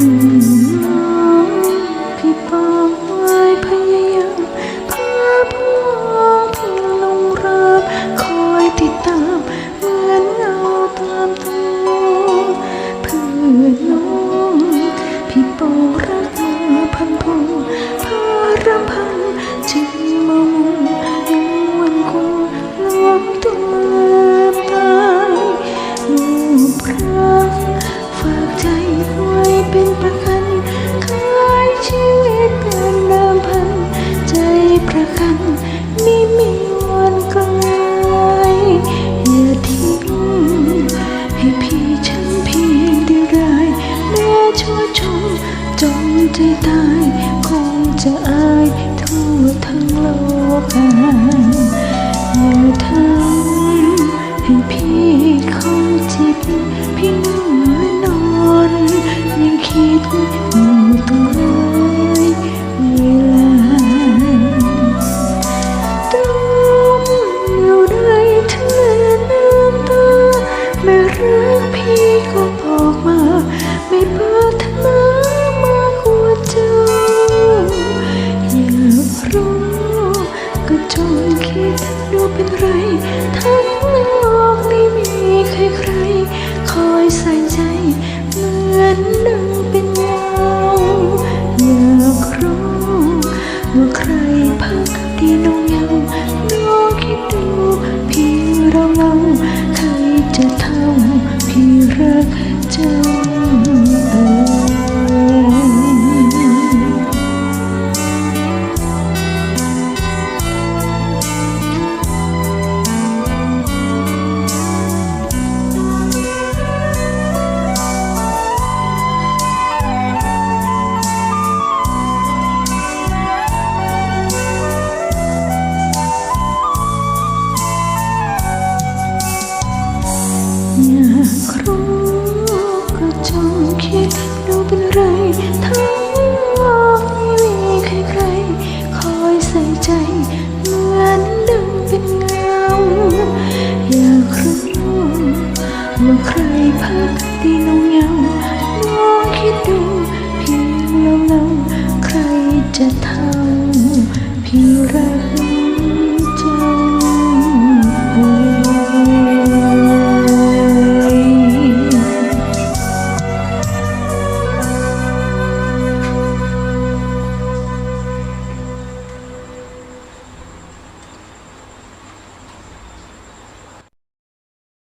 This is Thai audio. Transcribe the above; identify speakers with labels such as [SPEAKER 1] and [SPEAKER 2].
[SPEAKER 1] Mm-hmm. เป็นประคันคลายชีวิตเป็นเดิมพัน ใจประคันม่มีวันกลายอย่าทิ้งให้พี่ฉันเพียงเดียวไดายแม้ชั่วชมจมใจตายคงจะอายทั่วทั้งโลกอย่าทำให้พี่เขาจิตพี่นึก คิดอยู่ตรงเลยเวลาตรมอยู่ในทะเลน้ำตาไม่รักพี่ก็บอกมา ไม่ปรารถนามากกว่าเจ้าอยากรู้ก็จงคิดดูเป็นไร ทั้งโลกนี้มีใครใครคอยใส่ใจ ใครพักที่น้อง